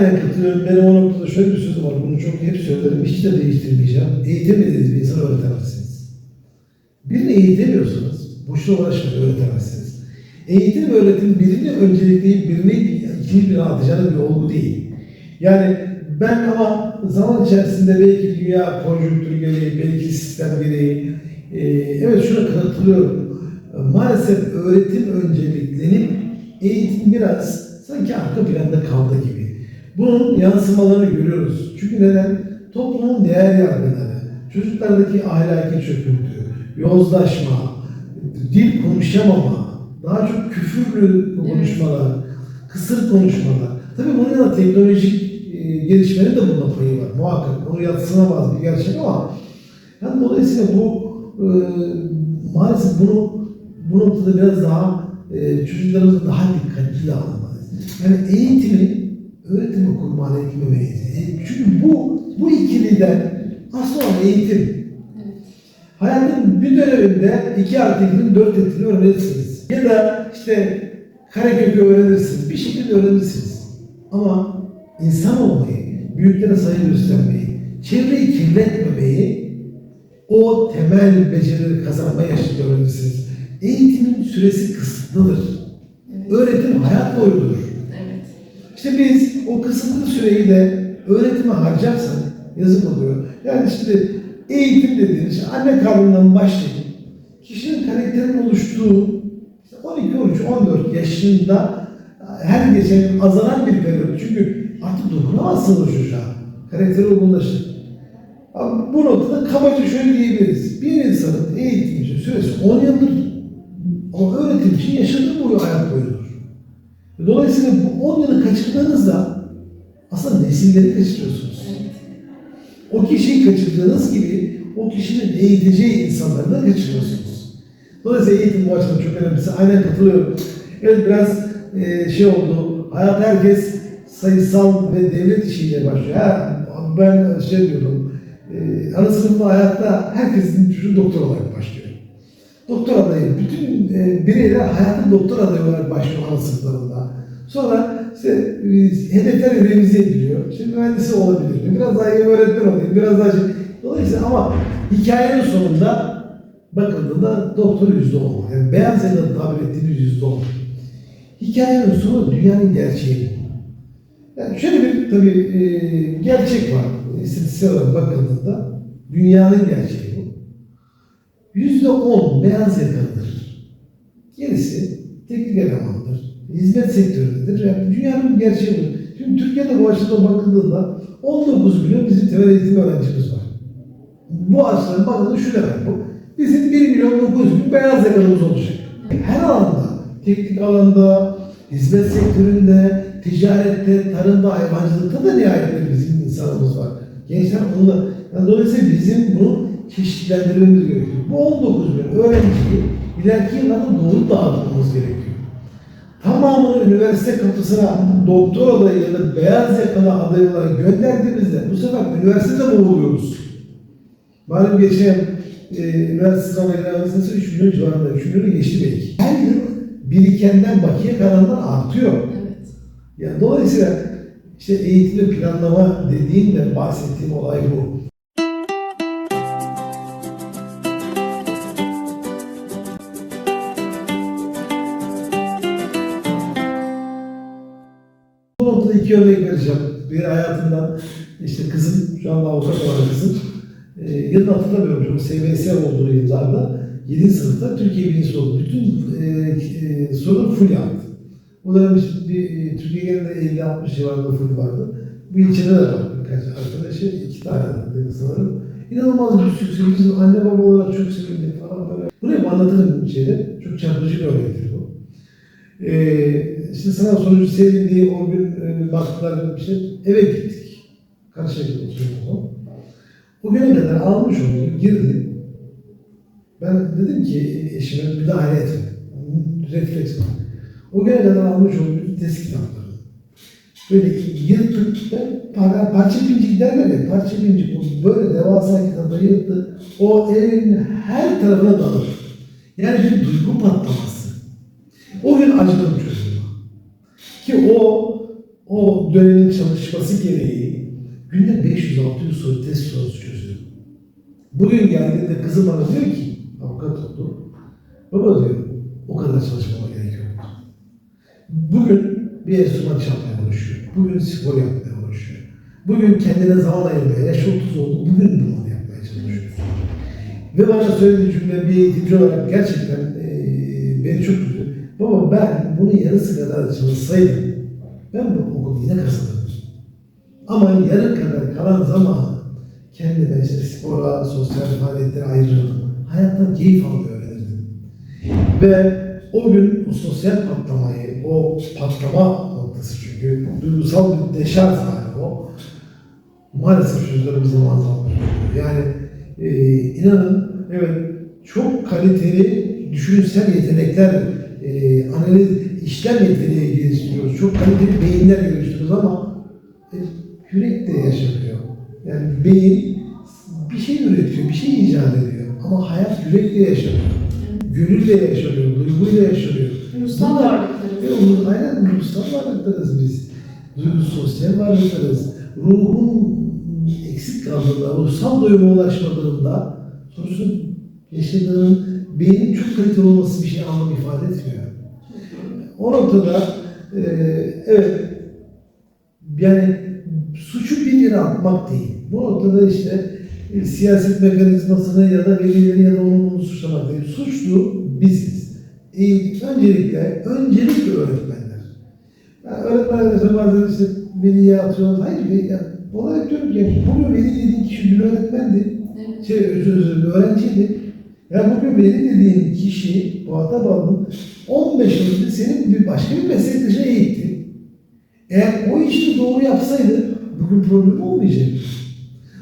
Aynen katılıyorum. Benim o noktada şöyle bir sözüm var. Bunu çok hep söylerim. Hiç de değiştirmeyeceğim. Eğitemediğiniz bir insanı öğretemezsiniz. Birini eğitemiyorsanız boşuna uğraşmayın öğretemezsiniz. Eğitim öğretim birini öncelikleyip birini ikinci bir atacağınız bir olgu değil. Yani ben ama zaman içerisinde belki dünya konjonktürü gereği, belki sistem gereği, e, evet şuna katılıyorum. Maalesef öğretim önceliklenip eğitim biraz sanki arka planda kaldı gibi. Bunun yansımalarını görüyoruz. Çünkü neden? Toplumun değer yargıları, çocuklardaki ahlaki çöküntü, yozlaşma, dil konuşamama, daha çok küfürlü konuşmalar, kısır konuşmalar. Tabii bunun yanında teknolojik e, gelişmenin de bunda payı var. Muhakkak bunu yatsınamaz bir gerçek ama yani dolayısıyla bu e, maalesef bunu bu noktada biraz daha e, çocuklarımızı daha dikkatli davranmalıyız. Yani eğitimi öğretimi kurban etmemeliyiz. E, çünkü bu bu ikiliden asıl olan eğitim. Hayatın bir döneminde iki artı dört ettiğini öğrenirsiniz. Ya da işte karekökü öğrenirsiniz. Bir şekilde öğrenirsiniz. Ama insan olmayı, büyüklere saygı göstermeyi, çevreyi kirletmemeyi o temel becerileri kazanma yaşında öğrenirsiniz. Eğitimin süresi kısıtlıdır. Öğretim hayat boyudur. İşte biz o kısıtlı süreyi de öğretime harcarsak yazık oluyor. Yani işte eğitim dediğiniz şey anne karnından başlayıp kişinin karakterinin oluştuğu işte 12, 13, 14 yaşında her geçen azalan bir periyot. Çünkü artık dokunamazsınız çocuğa. Karakteri olgunlaşır. Bu noktada kabaca şöyle diyebiliriz. Bir insanın eğitim için süresi 10 yıldır ama öğretim için yaşadığı boyu hayat boyudur. Dolayısıyla bu 10 yılı kaçırdığınızda aslında nesilleri kaçırıyorsunuz. O kişiyi kaçırdığınız gibi o kişinin eğiteceği insanları da kaçırıyorsunuz. Dolayısıyla eğitim bu açıdan çok önemlisi. Aynen katılıyorum. Evet biraz e, şey oldu. Hayat herkes sayısal ve devlet işiyle başlıyor. Ha, ben şey diyordum. E, ana sınıfta hayatta herkesin çocuğu doktor olarak başlıyor. Doktor adayı, bütün e, bireyler hayatın doktor adayı olarak başlıyor ana. Sonra işte e, hedefler revize ediliyor. Şimdi mühendisi olabilir, biraz daha iyi öğretmen olayım, biraz daha şey. Dolayısıyla ama hikayenin sonunda bakıldığında doktor yüzde on. Yani beyaz yakalı tabir ettiğimiz yüzde on. Hikayenin sonu dünyanın gerçeği. Yani şöyle bir tabii e, gerçek var. İstatistiksel olarak bakıldığında dünyanın gerçeği. Yüzde on beyaz yakalıdır. Gerisi teknik elemandır. Hizmet sektöründedir. Yani dünyanın gerçeği bu. Şimdi Türkiye'de bu açıdan bakıldığında 19 milyon bizim temel eğitim öğrencimiz var. Bu açıdan bakıldığında şu demek bu. Bizim 1 milyon 900 bin beyaz yakalımız olacak. Her alanda, teknik alanda, hizmet sektöründe, ticarette, tarımda, hayvancılıkta da nihayetinde bizim insanımız var. Gençler onunla, yani dolayısıyla bizim bunu çeşitlendirmemiz gerekiyor. Bu 19 bin öğrenciyi ileriki yıllarda doğru dağıtmamız gerekiyor. Tamamını üniversite kapısına doktor adayı ya da beyaz yakalı aday olarak gönderdiğimizde bu sefer üniversitede boğuluyoruz. Malum geçen e, üniversite sınavına öğrencisi 3 milyon civarında, 3 milyonu geçti belki. Her yıl birikenden bakiye kalanlar artıyor. Evet. Yani dolayısıyla işte eğitimde planlama dediğimde bahsettiğim olay bu. İki örnek vereceğim. Bir hayatımdan işte kızım, şu anda avukat olan kızım, e, yılını hatırlamıyorum çünkü SBS olduğu yıllarda 7. sınıfta Türkiye birincisi oldu. Bütün e, e, soru full yaptı. O dönem bir, e, Türkiye genelinde 50-60 civarında full vardı. Bu ilçede de var birkaç arkadaşı, iki tane dedi sanırım. İnanılmaz bir sürü Bizim anne baba olarak çok sevindik falan böyle. Bunu hep anlatırım şeyde. Çok çarpıcı bir örnektir bu. Ee, işte sınav sonucu sevindiği o gün e, baktılar bir şey. Eve gittik. Karşıyaka oturuyorduk o. Güne kadar almış olduğu girdi. Ben dedim ki eşime müdahale etme. Refleks var. O güne kadar almış olduğu test kitapları. Böyle yırtıp ben par parça pincik derler ya, parça pincik bu böyle devasa kitapları yırttı. O evin her tarafına dalır. Yani bir duygu patlaması. O gün acıdım. Ki o o dönemin çalışması gereği günde 500-600 soru test sorusu çözüyor. Bugün geldiğinde kızım bana diyor ki, avukat oldu. Baba diyor, o kadar çalışmama gerek yok. Bugün bir enstrüman çalmaya uğraşıyor. Bugün spor yapmaya uğraşıyor. Bugün kendine zaman ayırmaya, yaş 30 oldu, bugün bunu yapmaya çalışıyor. Ve bana söylediği cümle bir eğitimci olarak gerçekten eee beni çok üzdü. Baba ben bunun yarısı kadar çalışsaydım, ben bu okulu yine kazanırdım. Ama yarı kadar kalan zamanı kendime işte spora, sosyal faaliyetlere ayırırdım. Hayattan keyif almayı öğrenirdim. Ve o gün o sosyal patlamayı, o patlama noktası çünkü duygusal bir deşarj hali o. Maalesef çocuklarımız zaman zaman Yani e, inanın evet çok kaliteli düşünsel yetenekler, e, analiz, işlem yeteneği geliştiriyoruz. Çok kaliteli beyinler geliştiriyoruz ama e, yürek de yaşamıyor. Yani beyin bir şey üretiyor, bir şey icat ediyor. Ama hayat yürekle yaşanıyor. Gönülle yaşanıyor, duyguyla yaşanıyor. Ruhsal varlıklarız. Onun aynen ruhsal varlıklarız biz. Duygu sosyal varlıklarız. Ruhun eksik kaldığında, ruhsal doyuma ulaşmadığında sonuçta yaşadığın beynin çok kaliteli olması bir şey anlam ifade etmiyor. O noktada e, evet yani suçu bir yere atmak değil. Bu noktada işte e, siyaset mekanizmasını ya da velileri ya da bunu suçlamak değil. Suçlu biziz. E, öncelikle, öncelikle öğretmenler. Yani öğretmenler mesela bazen işte veliye atıyorlar. Hayır, yani, olarak diyorum ki bugün veli dediğin kişi bir öğretmendi. Evet. Şey, özür dilerim, öğrenciydi. Ya bugün veli dediğin kişi, muhatap aldın, 15 yıl önce senin bir başka bir meslektaşına eğitti. Eğer o işi doğru yapsaydı bugün problem olmayacak.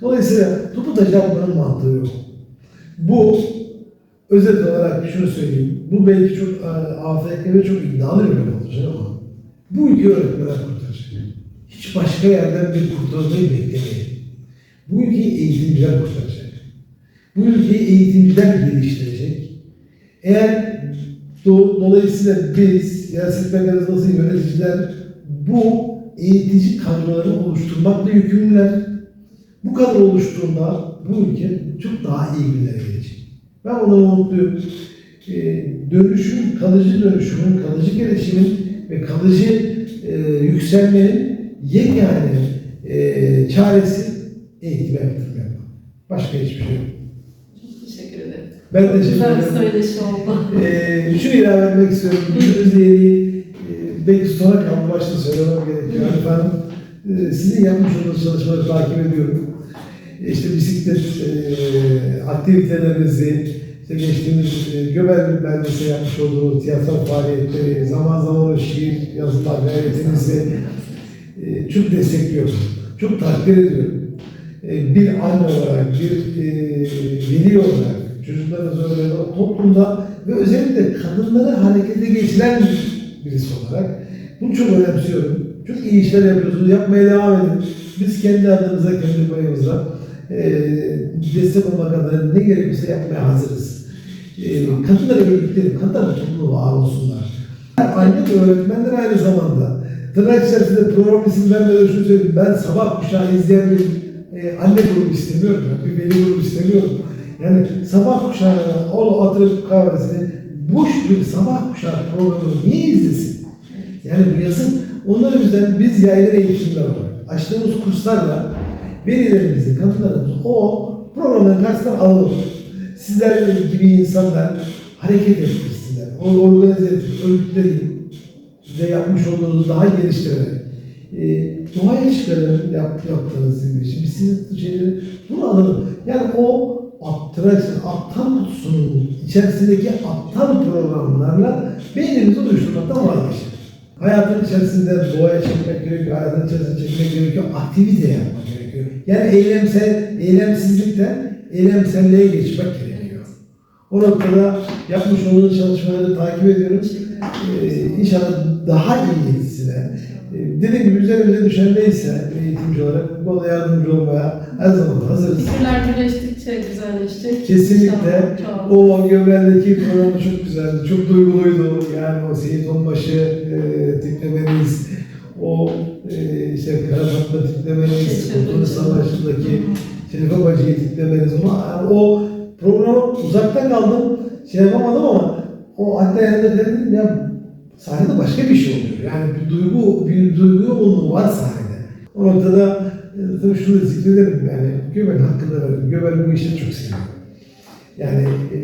Dolayısıyla taşı atmanın mantığı yok. Bu özet olarak şunu söyleyeyim. Bu belki çok e, AFK ve çok iddialı bir laf olacak ama bu ülke öğretmenler kurtaracak. Hiç başka yerden bir kurtarmayı beklemeyin. Bu ülkeyi eğitimciler kurtaracak. Bu ülkeyi eğitimciler geliştirecek. Eğer do- dolayısıyla biz, siyaset mekanizması yöneticiler bu eğitici kadroları oluşturmakla yükümlüler. Bu kadro oluştuğunda bu ülke çok daha iyi günlere gelecek. Ben ona mutluyum. Ee, dönüşüm, kalıcı dönüşümün, kalıcı gelişimin ve kalıcı e, yükselmenin yegane e, çaresi eğitime yatırım yapmak. Başka hiçbir şey yok. Ben teşekkür Güzel bir ederim. söyleşi oldu. Ee, şunu ilave etmek istiyorum. Düşündüğünüz yeri e, belki sonra kaldı başta söylemem gerekiyor. Efendim, e, sizin yapmış olduğunuz çalışmaları takip ediyorum. E, İşte bisiklet e, aktivitelerinizi, işte geçtiğimiz e, Göbel Beldesi'ne yapmış olduğunuz tiyatro faaliyetleri, zaman zaman o şiir yazılar gayretinizi e, çok destekliyorum. Çok takdir ediyorum. E, bir anne olarak, bir e, veli olarak, çocuklarınız öyle toplumda ve özellikle kadınları harekete geçiren birisi olarak bunu çok önemsiyorum. Çok iyi işler yapıyorsunuz, yapmaya devam edin. Biz kendi adımıza, kendi payımıza e, destek olmak adına ne gerekirse yapmaya hazırız. E, kadınları örgütleyelim, kadınlar toplumda var olsunlar. Anne de öğretmenler aynı zamanda. Tırnak içerisinde program isim vermeden şunu söyleyeyim. Ben sabah kuşağı izleyen bir e, anne grubu istemiyorum. Bir veli grubu istemiyorum. Yani sabah kuşağı o atırıp kahvesini boş bir sabah kuşağı programını niye izlesin? Yani bu yazın onlar yüzden biz yaylı eğitimler olarak açtığımız kurslarla velilerimizi, kadınlarımızı o programın karşısına alalım. Sizler gibi insanlar hareket ettirsinler. O organize edin, örgütleyin ve yapmış olduğunuz daha geliştirerek e, doğaya çıkarın yap, yaptığınız gibi. Şimdi sizin şeyleri bunu alalım. Yani o attıraç, aptal kutusunun içerisindeki aptal programlarla beynimizi oluşturmaktan vazgeçin. Hayatın içerisinde doğaya çekmek gerekiyor, hayatın içerisinde çekmek gerekiyor, aktivite yapmak gerekiyor. Yani eylemsel, eylemsizlikten eylemselliğe geçmek gerekiyor. O noktada yapmış olduğunuz çalışmaları takip ediyorum. Ee, inşallah daha iyisine. Ee, dediğim gibi üzerimize düşen neyse eğitimci olarak bu konuda yardımcı olmaya her zaman hazırız. Fikirler birleştikçe güzelleşecek. Kesinlikle. O Göbel'deki programı çok güzeldi. Çok duyguluydu. Yani o Seyit Onbaşı e, tiplemeniz, o e, işte Karafatma tiplemeniz, Keşke Kurtuluş hocam. Savaşı'ndaki Şerife Bacı'yı tiplemeniz. Ama yani o programı uzakta kaldım, şey yapamadım ama o hatta yanında dedim ya sahnede başka bir şey oluyor. Yani bir duygu, bir duygu yoğunluğu var sahnede. O noktada e, tabii şunu da zikrederim yani Göbel hakkında verim. Göbel bu işi çok seviyor. Yani e,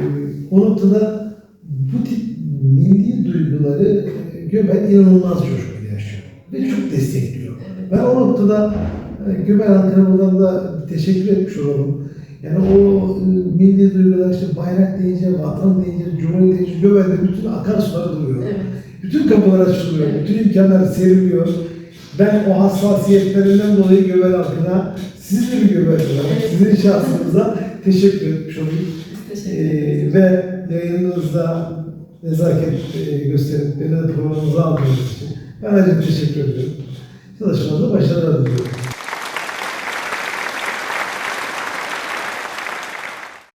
o noktada bu tip milli duyguları e, Göbel inanılmaz coşkuyla yaşıyor. Ve çok destekliyor. Ben o noktada e, Göbel halkına buradan da teşekkür etmiş olalım. Yani o e, milli duygular işte bayrak deyince, vatan deyince, cumhuriyet deyince Göbel'de bütün akarsular duruyor. Evet. Bütün kapılar açılıyor, Evet. bütün imkanlar seriliyor. Ben o hassasiyetlerinden dolayı Göbel halkına, siz de bir Göbel olarak, sizin şahsınıza teşekkür etmiş olayım. Ee, ve yayınınızda nezaket e, gösterip beni de programımıza aldığınız için ben ayrıca teşekkür ediyorum. Çalışmanıza başarılar.